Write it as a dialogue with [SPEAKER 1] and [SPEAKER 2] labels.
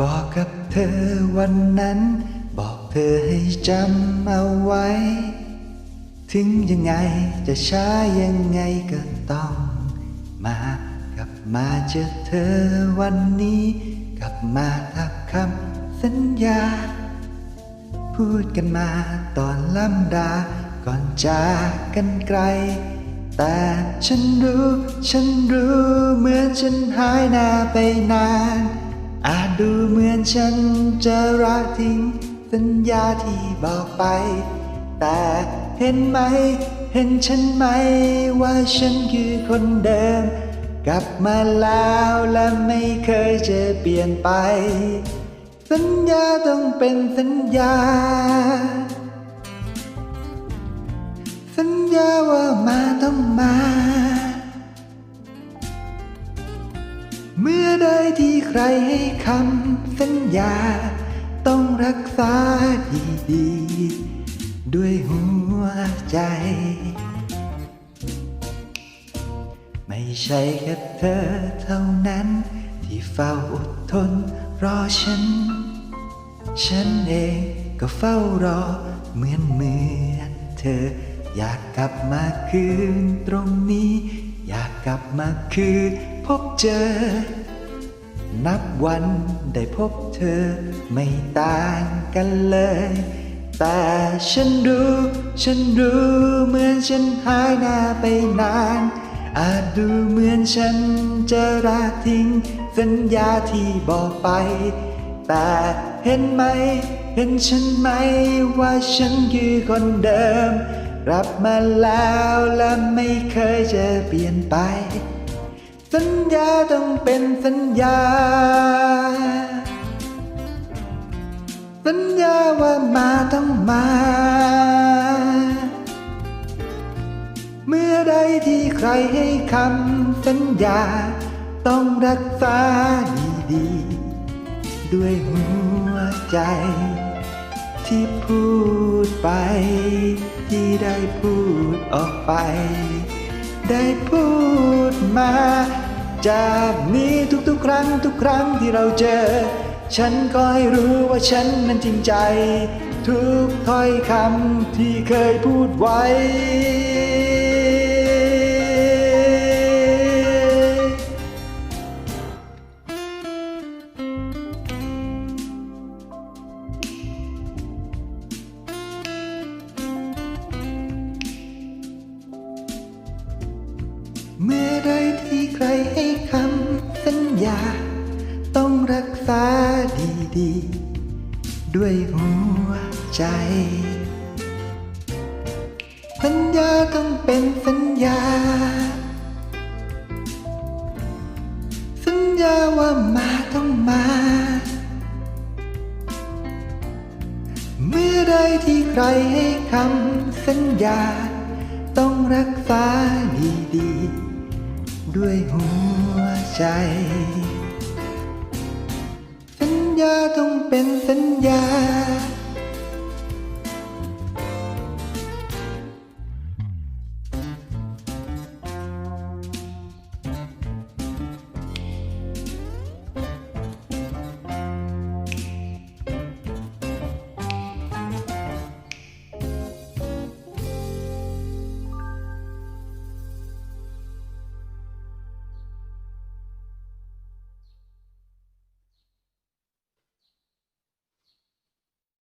[SPEAKER 1] บอกกับเธอวันนั้น บอกเธอให้จำเอาไว้ ถึงยังไงจะช้ายังไงก็ต้องมากลับมาเจอเธอวันนี้ กลับมาทับคำสัญญา พูดกันมาตอนล่ำดา ก่อนจากกันไกล แต่ฉันรู้ ฉันรู้เหมือนฉันหายหน้าไปนาน อาจดูเหมือนฉันจะรักทิ้งสัญญาที่บอกไป แต่เห็นไหม เห็นฉันไหม ว่าฉันคือคนเดิม กลับมาแล้วและไม่เคยจะเปลี่ยนไป สัญญาต้องเป็นสัญญา สัญญาว่ามาต้องมา ใครให้คำสัญญา ต้องรักษาดีๆ ด้วยหัวใจ ไม่ใช่แค่เธอเท่านั้น ที่เฝ้าอดทนรอฉัน ฉันเองก็เฝ้ารอเหมือนเหมือนเธอ อยากกลับมาคืนตรงนี้ อยากกลับมาคืนพบเจอ นับวันได้พบเธอไม่ต่างกันเลย แต่ฉันรู้ ฉันรู้เหมือนฉันหายหน้าไปนาน อาจดูเหมือนฉันจะรักทิ้งสัญญาที่บอกไป แต่เห็นไหม เห็นฉันไหมว่าฉันคือคนเดิม รับมาแล้วและไม่เคยจะเปลี่ยนไป สัญญาต้องเป็นสัญญา สัญญาว่ามาต้องมา เมื่อใดที่ใครให้คำสัญญา ต้องรักษาดีๆ ด้วยหัวใจ ที่พูดไป ที่ได้พูดออกไป ได้พูดมา จากนี้ทุกๆ ครั้งทุกครั้งที่เราเจอ ฉันก็ให้รู้ว่าฉันนั้นจริงใจ ทุกถ้อยคำที่เคยพูดไว้ ดี ด้วยหัวใจ สัญญาต้องเป็นสัญญา สัญญาว่ามาต้องมา เมื่อใดที่ใครให้คำสัญญา ต้องรักษาดีๆด้วยหัวใจ ญาต้องเป็นสัญญา